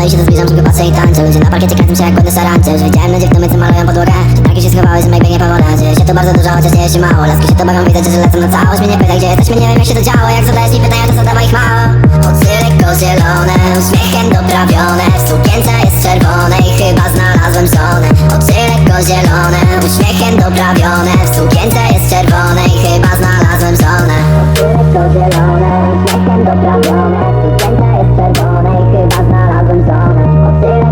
Boję się to zbliżam, tylko patrzę i tańczę Ludzie na parkiecie kręcą się jak głodne szarańcze Już widziałem ludzie w domy, co malują podłogę. Że takie się schowały, że Mike biegnie po wodę Dzieje się tu bardzo dużo, chociaż dzieje się mało. Laski się to bawią, widzę, że lecą na całość. Mnie nie pytaj, gdzie jesteśmy, nie wiem jak się to działo. Jak zadajesz mi pytania, to zadawa ich mało. Oczy lekko zielone, uśmiechem doprawione. W sukience jest czerwone i chyba znalazłem żonę. Oczy lekko zielone, uśmiechem doprawione. W sukience jest czerwone i chyba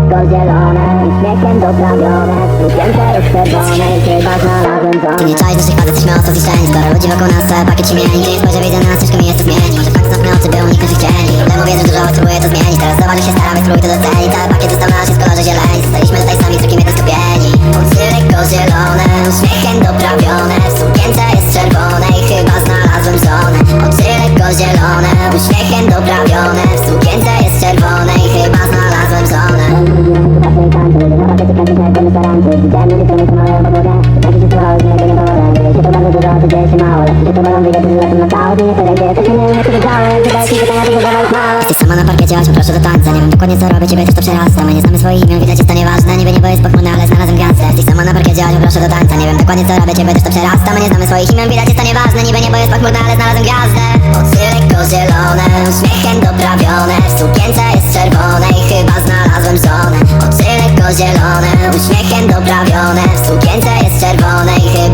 Lekko zielone, uśmiechem doprawione W sukience jest czerwone chyba znalazłem żonę Ty nie czaisz naszych faz, jesteśmy ostro zniszczeni Skoro ludzi wokół nas cały pakiet się mieni. Gdzie nie spojrzę, widzę na nas, ciężko mi jest to zmienić Może tak zamknę oczy, by uniknąć ich cieni Problemu wierzę, że dużo spróbuję to zmienić. Teraz zobacz, jak się staram, spróbuj to docenić. Cały pakiet został nasz, jest kolorze zieleni Zostaliśmy tutaj sami, z drugim jednak skupieni Oczy zielone, uśmiechem doprawione. Sukience jest czerwone i chyba znalazłem żonę. Oczy lekko zielone, uśmiechem doprawione. W sukience jest czerwone Jesteś sama na parkiecie, chodźmy proszę do tańca. Nie wiem dokładnie co robię, ciebie też to przerasta. My nie znamy swoich imion, widać jest to nieważne. Niby niebo jest pochmurne, ale znalazłem gwiazdę. Jesteś sama na parkiecie, chodźmy proszę do tańca. Nie wiem dokładnie co robię, ciebie też to przerasta. My nie znamy swoich imion, widać jest to nieważne. Niby niebo jest pochmurne, ale znalazłem gwiazdę uśmiechem doprawione. W sukience jest czerwone i